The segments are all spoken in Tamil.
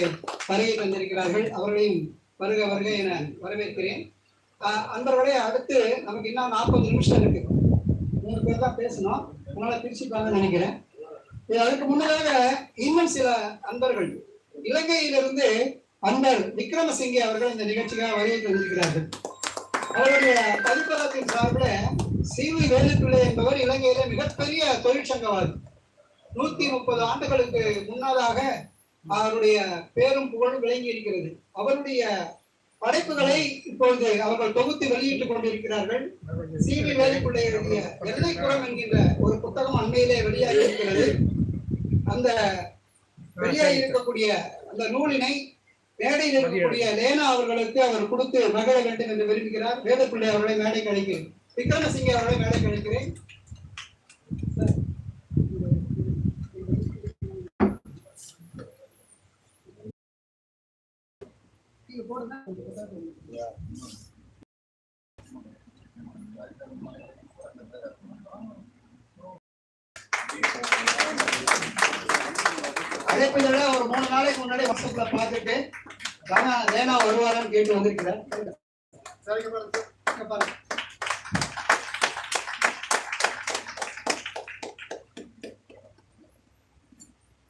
இங்கே வருகை தந்திருக்கிறார்கள் அவர்களையும் வருக வருக என வரவேற்கிறேன். அன்பர்களே அடுத்து நமக்கு இன்னும் நாற்பது நிமிஷம் இருக்கு. மூணு பேர் தான் பேசணும். உங்களால் பிரிச்சுப்பாங்கன்னு நினைக்கிறேன். அதுக்கு முன்னதாக இன்னும் சில அன்பர்கள் இலங்கையிலிருந்து அன்பர் விக்ரமசிங்கே அவர்கள் இந்த நிகழ்ச்சிக்காக வருகை தந்திருக்கிறார்கள். அவருடைய பதிப்பகத்தின் சார்பில் சிவி வேலுப்பிள்ளை என்பவர் இலங்கையில மிகப்பெரிய தொழிற்சங்கவாதி. நூத்தி முப்பது ஆண்டுகளுக்கு முன்னதாக அவருடைய பேரும் புகழும் விளங்கி இருக்கிறது. அவருடைய படைப்புகளை இப்பொழுது அவர்கள் தொகுத்து வெளியிட்டுக் கொண்டிருக்கிறார்கள். சி வி வேலுப்பிள்ளை எழுதிய எல்லைக்குறம் என்கின்ற ஒரு புத்தகம் அண்மையிலே வெளியாகி இருக்கிறது. அந்த வெளியாகி இருக்கக்கூடிய அந்த நூலினை மேடையில் இருக்கக்கூடிய லேனா அவர்களுக்கு அவர் கொடுத்து மகிழ வேண்டும் என்று விரும்புகிறார். வேதப்பிள்ளை அவர்களை மேடை கழிக்கிறேன் விக்ரமசிங்க அவர்களை மேடை கழிக்கிறேன் அதே போடுங்க. ஒரு மூணு நாளைக்கு முன்னாடி வாட்ஸ்அப்ல பார்த்துட்டு தானா லேனா வருவாரான்னு கேட்டு வந்திருக்கிறேன் சரிங்க பாருங்க.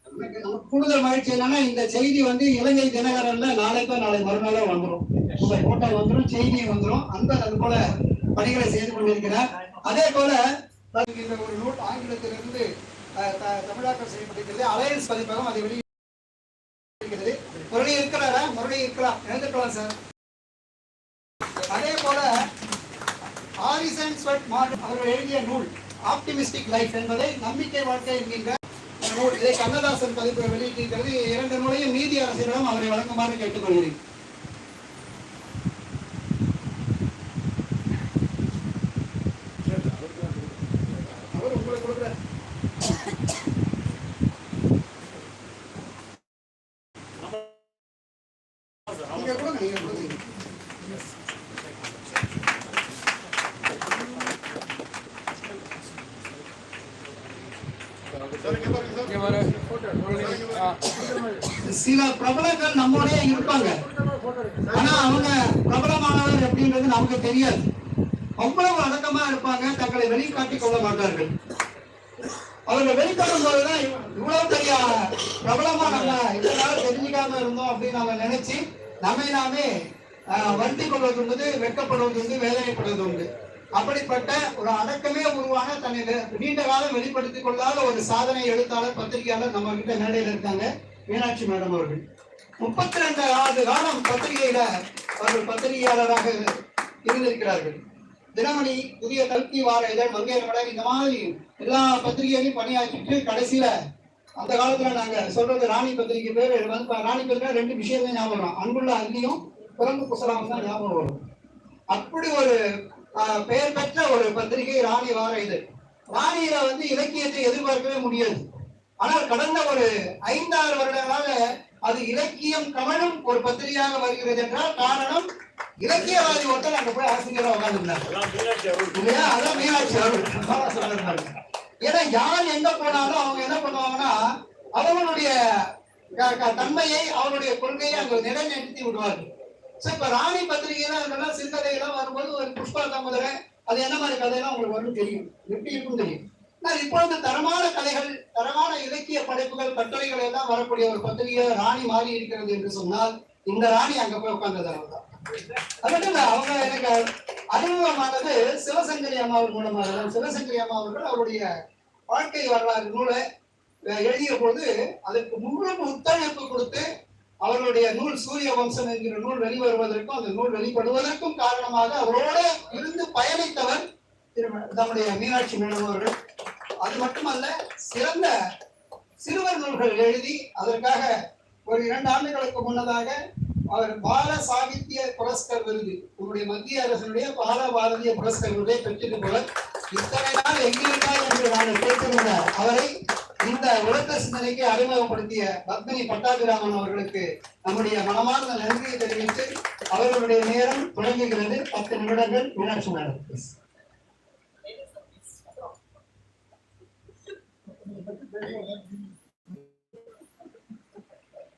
எனக்கு நமக்கு கூடுதல் மகிழ்ச்சி என்னன்னா இந்த செய்தி வந்து இலங்கை தினகரன்ல நாளைக்கோ நாளை மறுநாளோ வந்துடும் உங்க போட்டோ வந்துடும் செய்தி வந்துடும் அந்த அது போல பணிகளை செய்து கொண்டிருக்கிறார். அதே போல இந்த ஒரு நூல் ஆங்கிலத்திலிருந்து த- தமிழாக்கம் செய்யப்பட்டிருக்கிறது. அலையன்ஸ் பதிப்பகம் அதை வெளியிட்டிருக்கிறது முரளி இருக்கிறாரா? முரளி இருக்கலாம் எழுந்துக்கலாம் சார். அதே போல ஆரிசன் ஸ்வெட் மார்ட் அவர்கள் எழுதிய நூல் ஆப்டிமிஸ்டிக் லைஃப் என்பதை நம்பிக்கை வாழ்க்கை என்கின்ற நூல் இதை கண்ணதாசன் பதிப்பு வெளியிட்டிருக்கிறது. இரண்டு நூலையும் நீதி அரசிடம் அவரை வழங்குமாறு கேட்டுக்கொள்கிறேன். Thank you. சில பிரபலங்கள் நம்மோடய இருப்பாங்க. ஆனா அவங்க பிரபலமானவர் அப்படின்றது நமக்கு தெரியாது. அவ்வளவு அடக்கமா இருப்பாங்க. தங்களை வெளிக்காட்டிக் கொள்ள மாட்டார்கள். அவர்கள் வெளிக்காட்டும் போதுதான் இவ்வளவு பெரிய பிரபலமா நம்ம இவ்வளவு தெரிஞ்சுக்காம இருந்தோம் அப்படின்னு நம்ம நினைச்சு நம்மை நாமே ஆஹ், கொள்வது உண்டு வெட்கப்படுவது உண்டு வேதனைப்படுவது உண்டு அப்படிப்பட்ட ஒரு அடக்கமே உருவான தன்னை நீண்ட காலம் வெளிப்படுத்திக் கொள்ளாத ஒரு சாதனை எழுத்தாளர் பத்திரிகையாளர் நம்ம கிட்ட மேடையில் இருக்காங்க மீனாட்சி மேடம் அவர்கள். முப்பத்தி ரெண்டு ஆண்டு காலம் பத்திரிகையில அவர்கள் பத்திரிகையாளராக இருந்திருக்கிறார்கள். தினமணி புதிய கல்வி வார இதழ் மங்கையர் மலர் இந்த மாதிரி எல்லா பத்திரிகைகளையும் பணியாற்றிட்டு கடைசியில அந்த காலத்துல நாங்க சொல்றது ராணி பத்திரிகை பேர் வந்து ராணி பத்திரிகை ரெண்டு விஷயமே ஞாபகம் வரும். அன்புள்ள அள்ளியும் பிறந்து புசலாம் தான் ஞாபகம் வரும். அப்படி ஒரு பெயர் பெற்ற ஒரு பத்திரிகை ராணி வார இதழ் ராணியில வந்து இலக்கியத்தை எதிர்பார்க்கவே முடியாது. ஆனால் கடந்த ஒரு ஐந்தாறு வருடங்களாக அது இலக்கியம் கமழும் ஒரு பத்திரிகையாக வருகிறது என்றால் காரணம் இலக்கியவாதி ஒருத்தர் அங்க போய் ஆசிரியரா உட்கார்ந்துருந்தார். இல்லையா? அதான் மீனாட்சி அவர்கள். ஏன்னா யார் எங்க போனாலும் அவங்க என்ன பண்ணுவாங்கன்னா க- தன்மையை அவருடைய கொள்கையை அங்க நிலைநிறுத்தி விடுவார்கள். சோ இப்ப ராணி பத்திரிகைலாம் சிந்தனை சிறுகதைகள்லாம் வரும்போது ஒரு புஷ்பா தாமதரை அது என்ன மாதிரி கதையெல்லாம் உங்களுக்கு வரும் தெரியும். எப்படி இருக்கும் தெரியும். ஆனால் இப்பொழுது தரமான கதைகள் தரமான இலக்கிய படைப்புகள் கட்டுரைகள் எல்லாம் வரக்கூடிய ஒரு பத்திரிகை ராணி மாறி இருக்கிறது என்று சொன்னால் இந்த ராணி அங்க போய் உட்கார்ந்ததால தான் அது அவங்க எனக்கு அறிமுகமானது சிவசங்கரி அம்மாவின் மூலமாக தான் சிவசங்கரி அம்மா அவர்கள் அவருடைய வாழ்க்கை வரலாறு நூலை எழுதிய பொழுது அதற்கு முழு ஒத்துழைப்பு கொடுத்த அவர்களுடைய நூல் சூரிய வம்சம் என்கிற நூல் வெளிவருவதற்கும் அந்த நூல் வெளிப்படுவதற்கும் காரணமாக அவரோட இருந்து பயணித்தவர் நம்முடைய மீனாட்சி மேடம் அவர்கள். அது மட்டுமல்ல சிறந்த சிறுவர் நூல்கள் எழுதி அதற்காக ஒரு இரண்டு ஆண்டுகளுக்கு முன்னதாக அவர் பால சாகித்ய புரஸ்கர் விருது உங்களுடைய மத்திய அரசனுடைய பால பாரதிய புரஸ்கர் விருதை பெற்றிருப்பவர் இத்தனை நாள் எங்கிருந்தார் என்று நான் கேட்டிருந்த அவரை சிந்தனைக்கு அறிமுகப்படுத்திய பத்மினி பட்டாபிராமன் அவர்களுக்கு நம்முடைய மனமார்ந்த நன்றியை தெரிவித்து அவர்களுடைய நேரம் தொடங்குகிறது பத்து நிமிடங்கள் மீனாட்சி மேடம்.